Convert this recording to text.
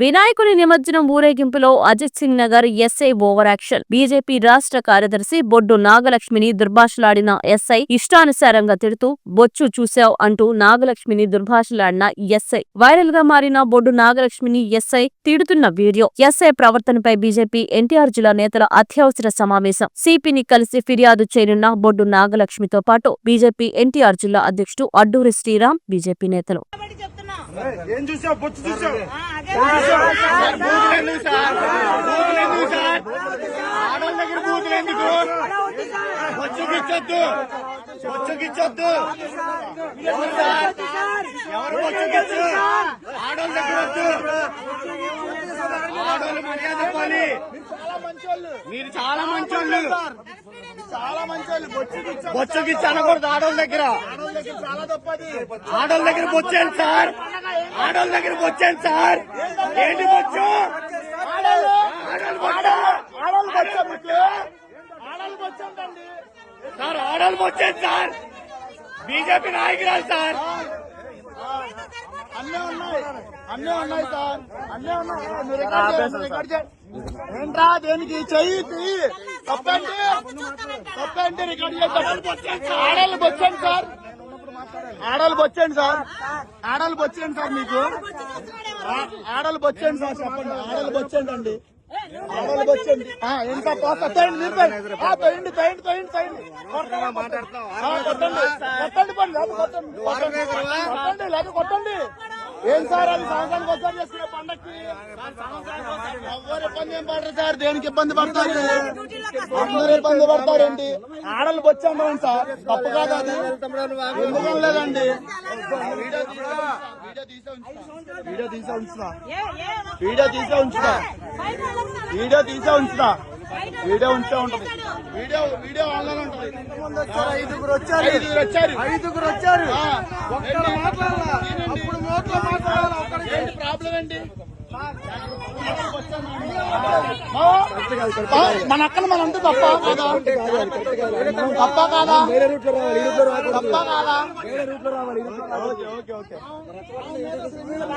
వినాయకుని నిమజ్జనం ఊరేగింపులో Ajit Singh Nagar SI over action. BJP రాష్ట్ర కార్యదర్శి బొడ్డు నాగలక్ష్మిని దుర్భాషలాడిన ఎస్ఐ ఇష్టానుసారంగా తిడుతూ బొచ్చు చూశావు అంటూ నాగలక్ష్మిని దుర్భాషలాడిన ఎస్ఐ. వైరల్గా మారిన బొడ్డు నాగలక్ష్మిని ఎస్ఐ తిడుతున్న వీడియో. ఎస్ఐ ప్రవర్తనపై బీజేపీ ఎన్టీఆర్ జిల్లా నేతల అత్యవసర సమావేశం. సిపిని కలిసి ఫిర్యాదు చేయనున్న బొడ్డు నాగలక్ష్మితో పాటు బీజేపీ ఎన్టీఆర్ జిల్లా అధ్యక్షుడు అడ్డూరి శ్రీరామ్ బీజేపీ నేతలు. ఏం చూసావు? బొచ్చు చూసావు? ఆడవాళ్ళ దగ్గర బూతులు ఎందుకు? బొచ్చుకిచ్చొద్దు బొచ్చుకిచ్చొద్దు ఎవరు సార్. ఎవరు బొచ్చుకిచ్చు ఆడవాళ్ళ దగ్గర వద్దు. ఆడవాళ్ళు మర్యాద ఇవ్వాలి మీరు చాలా మంచోళ్ళు. చాలా మంచోళ్ళు. బొచ్చుకిచ్చు అనకూడదు ఆడవాళ్ళ దగ్గర. ఆడవాళ్ళ దగ్గర బొచ్చాను సార్. ఆడవాళ్ళ దగ్గర బొచ్చాను సార్. ఏంటి బొచ్చు? సార్ ఆడవాళ్ళు బొచ్చాను సార్ బీజేపీ నాయకురాలు సార్. అన్నీ ఉన్నాయి అన్నీ ఉన్నాయి సార్. అన్నీ ఉన్నాయి. ఏంట్రా దేనికి? చెయ్యి తప్పండి. తప్పండి రికార్డ్ చేస్తాం ఆడవాళ్ళు బొచ్చండి ఆడవాళ్ళు బొచ్చండి సార్. ఆడవాళ్ళు బొచ్చండి సార్ మీకు. ఆ- ఆడవాళ్ళు బొచ్చండి సార్ చెప్పండి. ఆడవాళ్ళు బొచ్చండి అండి. ఆడవాళ్ళు బొచ్చండి ఆ, ఇంకా పోతా తోయండి మీరు తోయండి. తోయండి తోయండి కొట్టండి పండి కొట్టండి. కొట్టండి కొట్టండి ఏం సార్ అది సంవత్సరానికి ఒకసారి చేసుకునే పండక్కి? ఇబ్బంది ఏం పడరు సార్ దేనికి ఇబ్బంది పడతారు? అందరూ ఇబ్బంది పడతారండి ఆడలు వచ్చాము సార్ తప్పు కాదు అది. ఎందుకు లేదండి వీడియో తీసే ఉంచుతా. వీడియో తీసే ఉంచుతా. వీడియో తీసే ఉంచుతా. వీడియో తీసే ఉంచుతా వీడియో ఉంచే ఉంటది వీడియో వీడియో ఆన్లైన్ ఉంటది. ఐదుగురు వచ్చారు. ఐదుగురు వచ్చారు. ఐదుగురు వచ్చారు. ఒక్కడ మాట్లాడాలా? అప్పుడు నోట్లో మాట్లాడాలా? ఒక్కడికి? ఏంటి ప్రాబ్లం ఏంటి? మన అక్కన మనంతా తప్ప కాదా? తప్ప కాదా? తప్ప కాదా? Okay okay okay.